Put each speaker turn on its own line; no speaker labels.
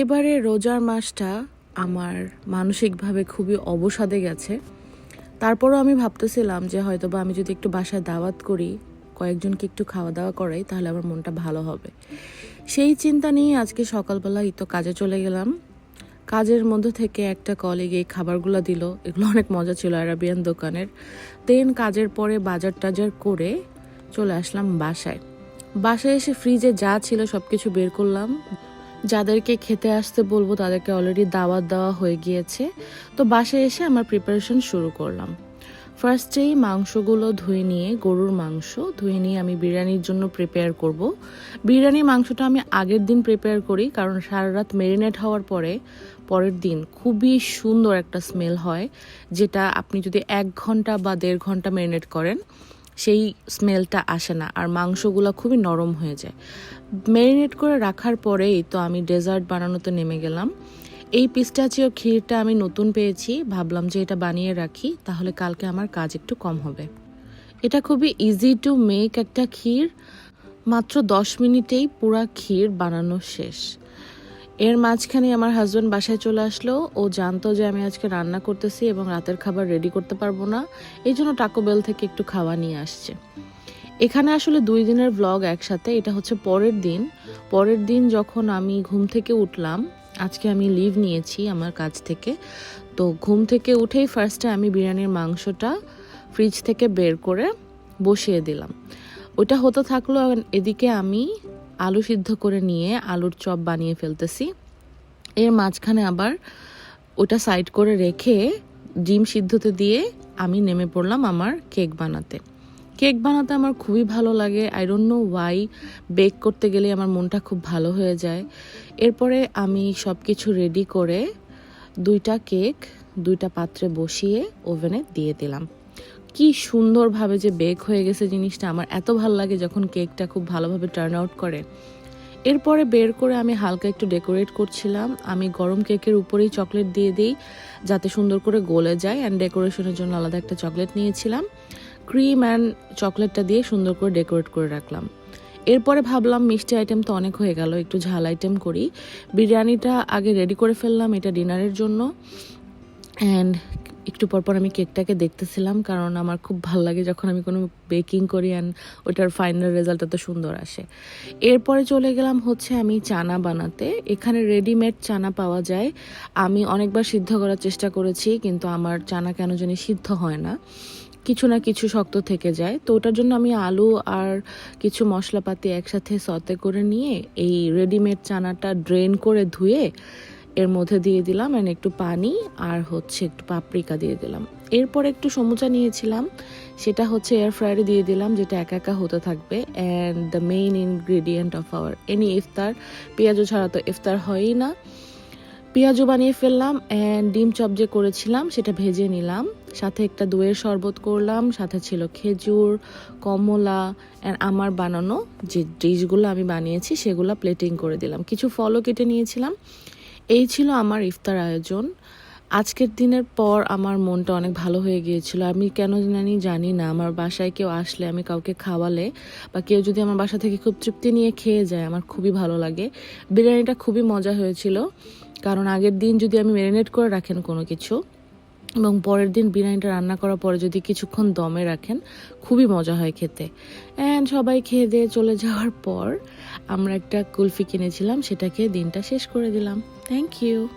এবারে রোজার মাসটা আমার মানসিকভাবে খুবই অবসাদে গেছে। তারপরও আমি ভাবতেছিলাম যে হয়তো বা আমি যদি একটু বাসায় দাওয়াত করি, কয়েকজনকে একটু খাওয়া দাওয়া করাই, তাহলে আমার মনটা ভালো হবে। সেই চিন্তা নিয়ে আজকে সকালবেলা এই তো কাজে চলে গেলাম। কাজের মধ্যে থেকে একটা কলিগ এই খাবারগুলো দিল। এগুলো অনেক মজা ছিল আরাবিয়ান দোকানের। দেন কাজের পরে বাজার টাজার করে চলে আসলাম বাসায়। বাসায় এসে ফ্রিজে যা ছিল সব কিছু বের করলাম। যাদেরকে খেতে আসতে বলব, তাদেরকে অলরেডি দাওয়াত দেওয়া হয়ে গিয়েছে। তো বাসায় এসে আমার প্রিপারেশন শুরু করলাম। ফার্স্টেই মাংসগুলো ধুয়ে নিয়ে, গরুর মাংস ধুয়ে নিয়ে আমি বিরিয়ানির জন্য প্রিপেয়ার করব। বিরিয়ানির মাংসটা আমি আগের দিন প্রিপেয়ার করি, কারণ সারা রাত মেরিনেট হওয়ার পরে, পরের দিন খুবই সুন্দর একটা স্মেল হয়, যেটা আপনি যদি এক ঘণ্টা বা দেড় ঘণ্টা মেরিনেট করেন সেই স্মেলটা আসে না, আর মাংসগুলো খুবই নরম হয়ে যায়। ম্যারিনেট করে রাখার পরেই তো আমি ডেজার্ট বানানোতে নেমে গেলাম। এই পিস্টাচিও ক্ষীরটা আমি নতুন পেয়েছি, ভাবলাম যে এটা বানিয়ে রাখি, তাহলে কালকে আমার কাজ একটু কম হবে। এটা খুবই ইজি টু মেক একটা ক্ষীর, মাত্র দশ মিনিটেই পুরা ক্ষীর বানানো শেষ। এর মাঝখানে আমার হাজব্যান্ড বাসায় চলে আসলো। ও জানতো যে আমি আজকে রান্না করতেছি এবং রাতের খাবার রেডি করতে পারব না। এই জন্য টাকো বেল থেকে একটু খাওয়া নিয়ে আসছে। এখানে আসলে দুই দিনের ব্লগ একসাথে। এটা হচ্ছে পরের দিন। পরের দিন যখন আমি ঘুম থেকে উঠলাম, আজকে আমি লিভ নিয়েছি আমার কাজ থেকে। তো ঘুম থেকে উঠেই ফার্স্টে আমি বিরিয়ানির মাংসটা ফ্রিজ থেকে বের করে বসিয়ে দিলাম। ওটা হতে থাকল, এদিকে আমি আলু সিদ্ধ করে নিয়ে আলুর চপ বানিয়ে ফেলতেছি। এর মাঝখানে আবার ওটা সাইড করে রেখে ডিম সিদ্ধতে দিয়ে আমি নেমে পড়লাম আমার কেক বানাতে। কেক বানাতে আমার খুবই ভালো লাগে। I don't know why bake করতে গেলে আমার মনটা খুব ভালো হয়ে যায়। এরপরে আমি সব কিছু রেডি করে দুইটা কেক, দুইটা পাত্রে বসিয়ে ওভেনে দিয়ে দিলাম। কি সুন্দরভাবে যে বেক হয়ে গেছে জিনিসটা আমার এত ভালো লাগে যখন কেকটা খুব ভালোভাবে টার্ন আউট করে। এরপরে বের করে আমি হালকা একটু ডেকোরেট করছিলাম। আমি গরম কেকের উপরেই চকলেট দিয়ে দিই, যাতে সুন্দর করে গলে যায় অ্যান্ড ডেকোরেশনের জন্য আলাদা একটা চকলেট নিয়েছিলাম। ক্রিম অ্যান্ড চকলেটটা দিয়ে সুন্দর করে ডেকোরেট করে রাখলাম। এরপরে ভাবলাম মিষ্টি আইটেম তো অনেক হয়ে গেল, একটু ঝাল আইটেম করি। বিরিয়ানিটা আগে রেডি করে ফেললাম এটা ডিনারের জন্য। অ্যান্ড একটু পরপর আমি কেকটাকে দেখতেছিলাম, কারণ আমার খুব ভালো লাগে যখন আমি কোনো বেকিং করি অ্যান্ড ওটার ফাইনাল রেজাল্ট এত সুন্দর আসে। এরপরে চলে গেলাম হচ্ছে আমি চানা বানাতে। এখানে রেডিমেড চানা পাওয়া যায়। আমি অনেকবার সিদ্ধ করার চেষ্টা করেছি, কিন্তু আমার চানা কেন জানি সিদ্ধ হয় না। কিছু না কিছু শক্ত থেকে যায়। তো ওটার জন্য আমি আলু আর কিছু মশলাপাতি একসাথে সতে করে নিয়ে এই রেডিমেড চানাটা ড্রেন করে ধুয়ে মধ্যে দিয়ে দিলাম অ্যান্ড একটু পানি আর হচ্ছে একটু পাপরিকা দিয়ে দিলাম। এরপর একটু সমুচা নিয়েছিলাম, সেটা হচ্ছে এয়ার ফ্রায়ারে দিয়ে দিলাম, যেটা একা একা হতে থাকবে and the main ingredient of our any iftar পেঁয়াজও ছাড়া তো ইফতার হয়ই না। পেঁয়াজও বানিয়ে ফেললাম অ্যান্ড ডিম চপ যে করেছিলাম, সেটা ভেজে নিলাম। সাথে একটা দইয়ের শরবত করলাম, সাথে ছিল খেজুর, কমলা অ্যান্ড আমার বানানো যে ডিশগুলো আমি বানিয়েছি, সেগুলো প্লেটিং করে দিলাম। কিছু ফলও কেটে নিয়েছিলাম। এই ছিল আমার ইফতার আয়োজন। আজকের দিনের পর আমার মনটা অনেক ভালো হয়ে গিয়েছিল। আমি কেন জানি জানি না। আমার বাসায় কেউ আসলে আমি কাউকে খাওয়ালে বা কেউ যদি আমার বাসা থেকে খুব তৃপ্তি নিয়ে খেয়ে যায়, আমার খুবই ভালো লাগে। বিরিয়ানিটা খুবই মজা হয়েছিল। কারণ আগের দিন যদি আমি ম্যারিনেট করে রাখেন কোনো কিছু এবং পরের দিন বিরিয়ানিটা রান্না করার পরে যদি কিছুক্ষণ দমে রাখেন, খুবই মজা হয় খেতে। অ্যান্ড সবাই খেয়ে দিয়ে চলে যাওয়ার পর আমরা একটা কুলফি কিনেছিলাম সেটাকে দিনটা শেষ করে দিলাম। Thank you